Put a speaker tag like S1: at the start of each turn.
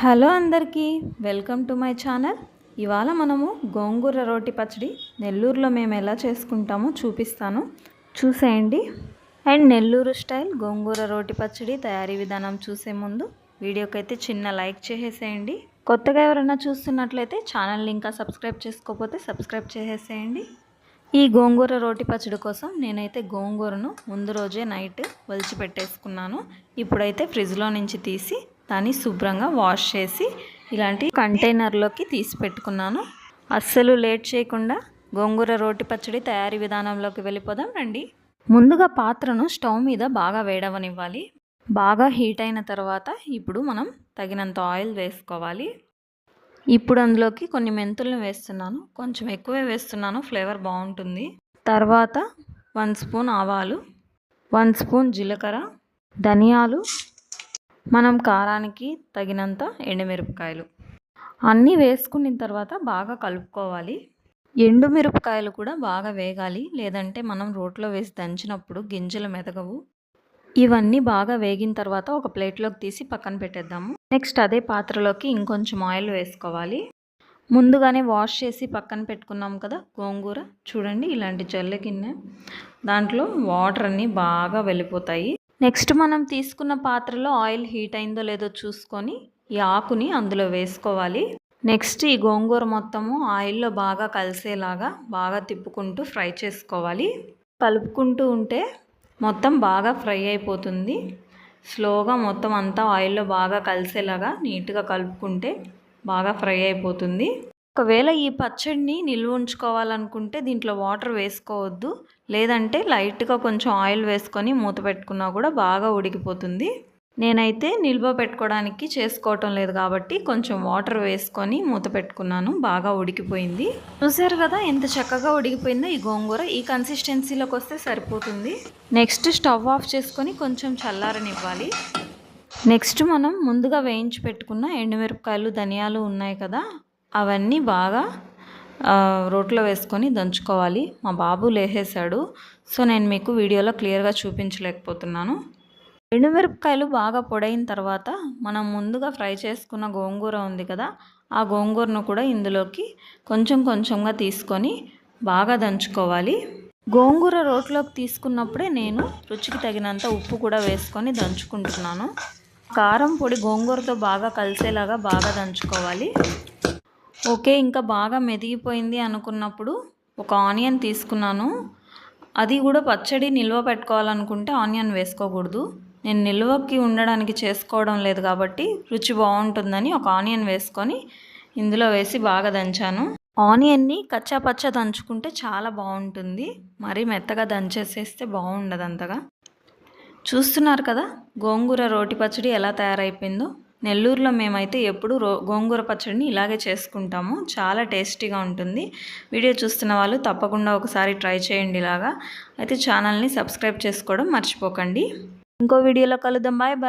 S1: Hello అందరికీ welcome to my channel. ఇవాళ మనము గోంగూర రోటి పచ్చడి నెల్లూరులో మేము ఎలా చేసుకుంటామో చూపిస్తాను. చూసేయండి. అండ్ నెల్లూరు స్టైల్ గోంగూర రోటి పచ్చడి తయారీ విధానం చూసే ముందు వీడియోకైతే చిన్న లైక్ చేసేసేయండి. కొత్తగా ఎవరైనా చూస్తున్నట్లయితే ఛానల్ని ఇంకా సబ్స్క్రైబ్ చేసుకోకపోతే సబ్స్క్రైబ్ చేసేసేయండి. ఈ గోంగూర రోటి పచ్చడి కోసం నేనైతే గోంగూరను ముందు రోజే నైట్ ఒలిచి పెట్టేసుకున్నాను ఇప్పుడైతే ఫ్రిడ్జ్లో నుంచి తీసి దాన్ని శుభ్రంగా వాష్ చేసి ఇలాంటి కంటైనర్లోకి తీసి పెట్టుకున్నాను. అస్సలు లేట్ చేయకుండా గోంగూర రోటి పచ్చడి తయారీ విధానంలోకి వెళ్ళిపోదాం రండి. ముందుగా పాత్రను స్టవ్ మీద బాగా వేడవనివ్వాలి. బాగా హీట్ అయిన తర్వాత ఇప్పుడు మనం తగినంత ఆయిల్ వేసుకోవాలి. ఇప్పుడు అందులోకి కొన్ని మెంతులను వేస్తున్నాను. కొంచెం ఎక్కువే వేస్తున్నాను ఫ్లేవర్ బాగుంటుంది. తర్వాత వన్ స్పూన్ ఆవాలు వన్ స్పూన్ జీలకర్ర ధనియాలు మనం కారానికి తగినంత ఎండుమిరపకాయలు. అన్నీ వేసుకున్న తర్వాత బాగా కలుపుకోవాలి. ఎండుమిరపకాయలు కూడా బాగా వేగాలి. లేదంటే మనం రోట్లో వేసి దంచినప్పుడు గింజలు మెదగవు. ఇవన్నీ బాగా వేగిన తర్వాత ఒక ప్లేట్లోకి తీసి పక్కన పెట్టేద్దాము. నెక్స్ట్ అదే పాత్రలోకి ఇంకొంచెం ఆయిల్ వేసుకోవాలి. ముందుగానే వాష్ చేసి పక్కన పెట్టుకున్నాం కదా గోంగూర. చూడండి ఇలాంటి జల్ల గిన్నె. దాంట్లో వాటర్ అన్నీ బాగా వెళ్ళిపోతాయి నెక్స్ట్ మనం తీసుకున్న పాత్రలో ఆయిల్ హీట్ అయిందో లేదో చూసుకొని ఈ ఆకుని అందులో వేసుకోవాలి. నెక్స్ట్ ఈ గోంగూర మొత్తము ఆయిల్లో బాగా కలిసేలాగా బాగా తిప్పుకుంటూ ఫ్రై చేసుకోవాలి. కలుపుకుంటూ ఉంటే మొత్తం బాగా ఫ్రై అయిపోతుంది. స్లోగా మొత్తం అంతా ఆయిల్లో బాగా కలిసేలాగా నీట్గా కలుపుకుంటే బాగా ఫ్రై అయిపోతుంది. ఒకవేళ ఈ పచ్చడిని నిల్వ ఉంచుకోవాలనుకుంటే దీంట్లో వాటర్ వేసుకోవద్దు. లేదంటే లైట్గా కొంచెం ఆయిల్ వేసుకొని మూత పెట్టుకున్నా కూడా బాగా ఉడికిపోతుంది. నేనైతే నిల్వ పెట్టుకోవడానికి చేసుకోవటం లేదు కాబట్టి కొంచెం వాటర్ వేసుకొని మూత పెట్టుకున్నాను. బాగా ఉడికిపోయింది. చూసారు కదా ఎంత చక్కగా ఉడికిపోయిందో ఈ గోంగూర. ఈ కన్సిస్టెన్సీలోకి వస్తే సరిపోతుంది. నెక్స్ట్ స్టవ్ ఆఫ్ చేసుకొని కొంచెం చల్లారనివ్వాలి. నెక్స్ట్ మనం ముందుగా వేయించి పెట్టుకున్న ఎండుమిరపకాయలు ధనియాలు ఉన్నాయి కదా అవన్నీ బాగా రోట్లో వేసుకొని దంచుకోవాలి. మా బాబు లేసేసాడు సో నేను మీకు వీడియోలో క్లియర్గా చూపించలేకపోతున్నాను. ఎండుమిరపకాయలు బాగా పొడైన తర్వాత మనం ముందుగా ఫ్రై చేసుకున్న గోంగూర ఉంది కదా ఆ గోంగూరను కూడా ఇందులోకి కొంచెం కొంచెంగా తీసుకొని బాగా దంచుకోవాలి. గోంగూర రోట్లోకి తీసుకున్నప్పుడే నేను రుచికి తగినంత ఉప్పు కూడా వేసుకొని దంచుకుంటున్నాను. కారం పొడి గోంగూరతో బాగా కలిసేలాగా బాగా దంచుకోవాలి. ఓకే ఇంకా బాగా మెదిగిపోయింది అనుకున్నప్పుడు ఒక ఆనియన్ తీసుకున్నాను. అది కూడా పచ్చడి నిల్వ పెట్టుకోవాలనుకుంటే ఆనియన్ వేసుకోకూడదు. నేను నిల్వకి ఉండడానికి చేసుకోవడం లేదు కాబట్టి రుచి బాగుంటుందని ఒక ఆనియన్ వేసుకొని ఇందులో వేసి బాగా దంచాను. ఆనియన్ని కచ్చా పచ్చ దంచుకుంటే చాలా బాగుంటుంది. మరీ మెత్తగా దంచేసేస్తే బాగుండదు అంతగా చూస్తున్నారు కదా గోంగూర రోటి పచ్చడి ఎలా తయారైపోయిందో? నెల్లూరులో మేమైతే ఎప్పుడు రో గోంగూర పచ్చడిని ఇలాగే చేసుకుంటాము. చాలా టేస్టీగా ఉంటుంది. వీడియో చూస్తున్న వాళ్ళు తప్పకుండా ఒకసారి ట్రై చేయండి ఇలాగా. అయితే ఛానల్ని సబ్స్క్రైబ్ చేసుకోవడం మర్చిపోకండి. ఇంకో వీడియోలో కలుద్దాం. Bye bye.